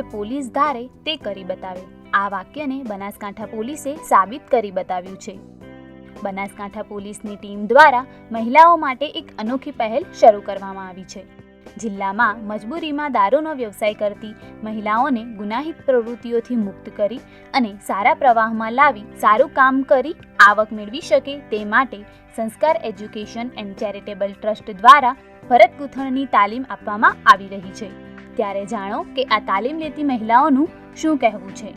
કે પોલીસ ધારે તે કરી બતાવે. આ વાક્યને બનાસકાંઠા પોલીસે સાબિત કરી બતાવ્યું છે. બનાસકાંઠા પોલીસની ટીમ દ્વારા મહિલાઓ માટે એક અનોખી પહેલ શરૂ કરવામાં આવી છે. જિલ્લામાં મજબૂરીમાં દારૂનો વ્યવસાય કરતી મહિલાઓને ગુનાહિત પ્રવૃત્તિઓથી મુક્ત કરી અને સારા પ્રવાહમાં લાવી સારું કામ કરી આવક મેળવી શકે તે માટે સંસ્કાર એજ્યુકેશન એન્ડ ચેરિટેબલ ટ્રસ્ટ દ્વારા ભરત ગૂંથણની તાલીમ આપવામાં આવી રહી છે. ત્યારે જાણો કે આ તાલીમ લેતી મહિલાઓનું શું કહેવું છે.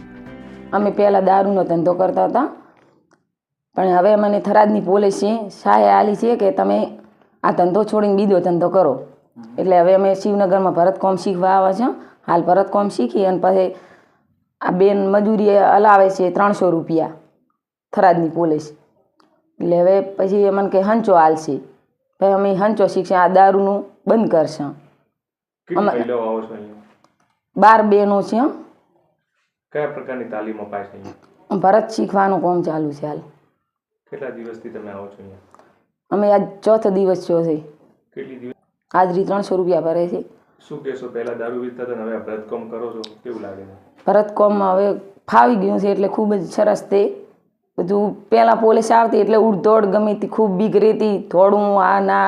અમે પહેલાં દારૂનો ધંધો કરતા હતા, પણ હવે મને થરાદની પોલીસે સહાય આલી છે કે તમે આ ધંધો છોડીને બીજો ધંધો કરો. એટલે હવે અમે શિવનગરમાં ભરતકોમ શીખવા આવે છે હાલ ભરતકોમ શીખી અને પછી આ બેન મજૂરી હલાવે છે ત્રણસો રૂપિયા થરાદની પોલીસ. એટલે હવે પછી મને કે હંચો હાલશે. પછી અમે હંચો શીખશે, આ દારૂનું બંધ કરશે કેટલી અમે- મહિલાઓ આવો છો અહીંયા બાર બેનો છે હં. કયા પ્રકારની તાલીમ અપાય છે અહીંયા? ભરત શીખવાનું કામ ચાલુ છે હાલ. કેટલા દિવસથી તમે આવો છો અહીંયા? અમે આજ ચોથો દિવસ થયો છે. કેટલી દિવસ? હાજરી ત્રણસો રૂપિયા ભરે છે. શું કહેશો પહેલા દારૂ વેચતા હતા હવે ભરત કોમ કરો છો? કેવું લાગે છે? ભરતકોમમાં હવે ફાવી ગયું છે એટલે ખૂબ જ સરસ તે. બધું પહેલાં પોલીસ આવતી એટલે ઉડધોડ ગમી હતી ખૂબ બીક રહેતી થોડું આ ના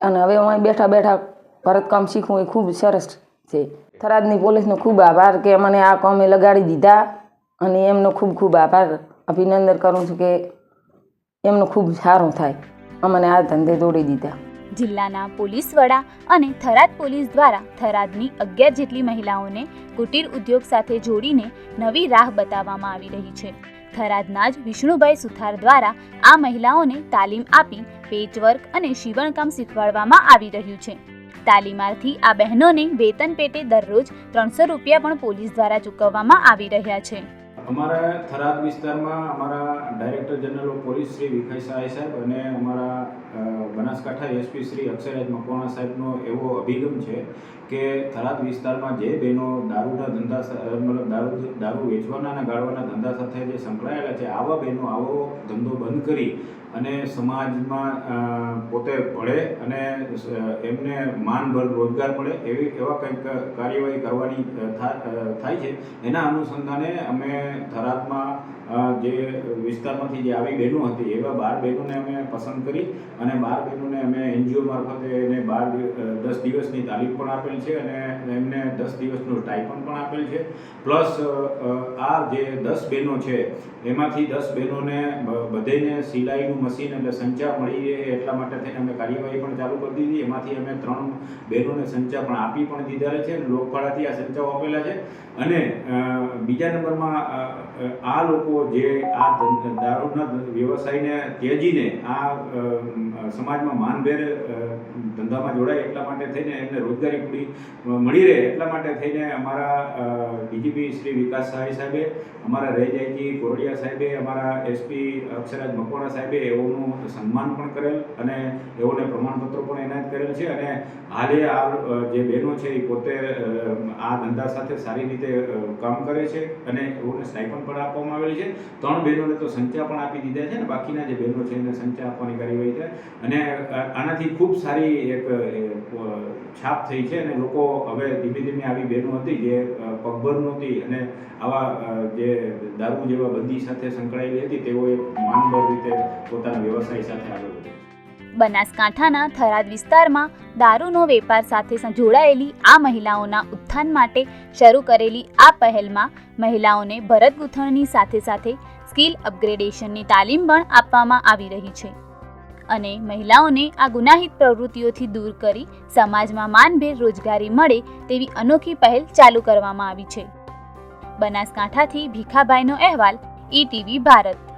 અને હવે અહીં બેઠા બેઠા ભરતકામ શીખવું એ ખૂબ સરસ છે. થરાદની પોલીસનો ખૂબ આભાર કે મને આ કામે લગાડી દીધા અને એમનો ખૂબ ખૂબ આભાર. અભિનંદન કરું છું કે એમનું ખૂબ સારું થાય. અમને આ ધંધે દોડી દીધા. જિલ્લાના પોલીસ વડા અને થરાદ પોલીસ દ્વારા થરાદની અગિયાર જેટલી મહિલાઓને કુટીર ઉદ્યોગ સાથે જોડીને નવી રાહ બતાવવામાં આવી રહી છે. થરાદના જ વિષ્ણુભાઈ સુથાર દ્વારા આ મહિલાઓને તાલીમ આપી, પેચવર્ક અને શિવણકામ શીખવાડવામાં આવી રહ્યું છે. તાલીમાર્થી આ બહેનોને વેતન પેટે દરરોજ ત્રણસો રૂપિયા પણ પોલીસ દ્વારા ચૂકવવામાં આવી રહ્યા છે. અમારા થરાદ વિસ્તારમાં અમારા director general of police Shri Vikhai Sahay સાહેબ અને અમારા બનાસકાંઠા એસપી શ્રી અક્ષયરાજ મકવાણા સાહેબનો એવો અભિગમ છે કે થરાદ વિસ્તારમાં જે બહેનો દારૂના ધંધા મતલબ દારૂ દારૂ વેચવાના અને ગાળવાના ધંધા સાથે જે સંકળાયેલા છે, આવા બહેનો આવો ધંધો બંધ કરી અને સમાજમાં પોતે ભળે અને એમને માનભર રોજગાર મળે એવી, એવા કંઈક કાર્યવાહી કરવાની થાય છે. એના અનુસંધાને અમે થરાદમાં જે વિસ્તારમાંથી જે આવી બહેનો હતી, એવા બાર બહેનોને અમે પસંદ કરી અને બાર બહેનોને અમે એનજીઓ મારફતે એને બાર દસ દિવસની તાલીમ પણ આપેલ છે અને એમને દસ દિવસનું સ્ટાઇપન પણ આપેલ છે. પ્લસ આ જે દસ બહેનો છે, એમાંથી દસ બહેનોને બધેને સિલાઈનું મશીન એટલે સંચા મળી રહે એટલા માટે થઈને અમે કાર્યવાહી પણ ચાલુ કરી દીધી. એમાંથી અમે ત્રણ બહેનોને સંચા પણ આપી પણ દીધા છે. અને લોકફાળાથી આ સંચાઓ આપેલા છે. અને બીજા નંબરમાં આ લોકો જે આ દારૂના વ્યવસાયને ત્યજીને આ સમાજમાં માનભેર ધંધામાં જોડાય એટલા માટે થઈને એમને રોજગારી પૂરી મળી રહે એટલા માટે થઈને અમારા ડીજીપી શ્રી વિકાસ સહાય સાહેબે, અમારા રેજાઈજી કોરડિયા સાહેબે, અમારા એસપી અક્ષરાજ મકવાણા સાહેબે એઓનું સન્માન પણ કરેલ અને એઓને પ્રમાણપત્રો પણ એનાયત કરેલ છે અને હાલે આ જે બહેનો છે એ પોતે આ ધંધા સાથે સારી રીતે કામ કરે છે અને એઓને સ્ટાઇપન પણ આપવામાં આવેલી છે. ત્રણ બહેનોને તો સંચા પણ આપી દીધા છે ને બાકીના જે બહેનો છે એને સંચા આપવાની કાર્યવાહી છે અને આનાથી ખૂબ સારી એક છાપ થઈ છે અને લોકો હવે ધીમે ધીમે આવી બહેનો હતી જે પગભર નહોતી અને આવા જે દારૂ જેવા બંદી સાથે સંકળાયેલી હતી તેઓએ માનભર રીતે પોતાના વ્યવસાય સાથે આગળ વધે. બનાસકાંઠાના થરાદ વિસ્તારમાં દારૂનો વેપાર સાથે જોડાયેલી આ મહિલાઓના ઉત્થાન માટે શરૂ કરેલી આ પહેલમાં મહિલાઓને ભરત ગૂંથણની સાથે સાથે સ્કિલ અપગ્રેડેશનની તાલીમ પણ આપવામાં આવી રહી છે. અને મહિલાઓને આ ગુનાહિત પ્રવૃત્તિઓથી દૂર કરી સમાજમાં માનભેર રોજગારી મળે તેવી અનોખી પહેલ ચાલુ કરવામાં આવી છે. બનાસકાંઠાથી ભીખાભાઈનો અહેવાલ ઈટીવી ભારત.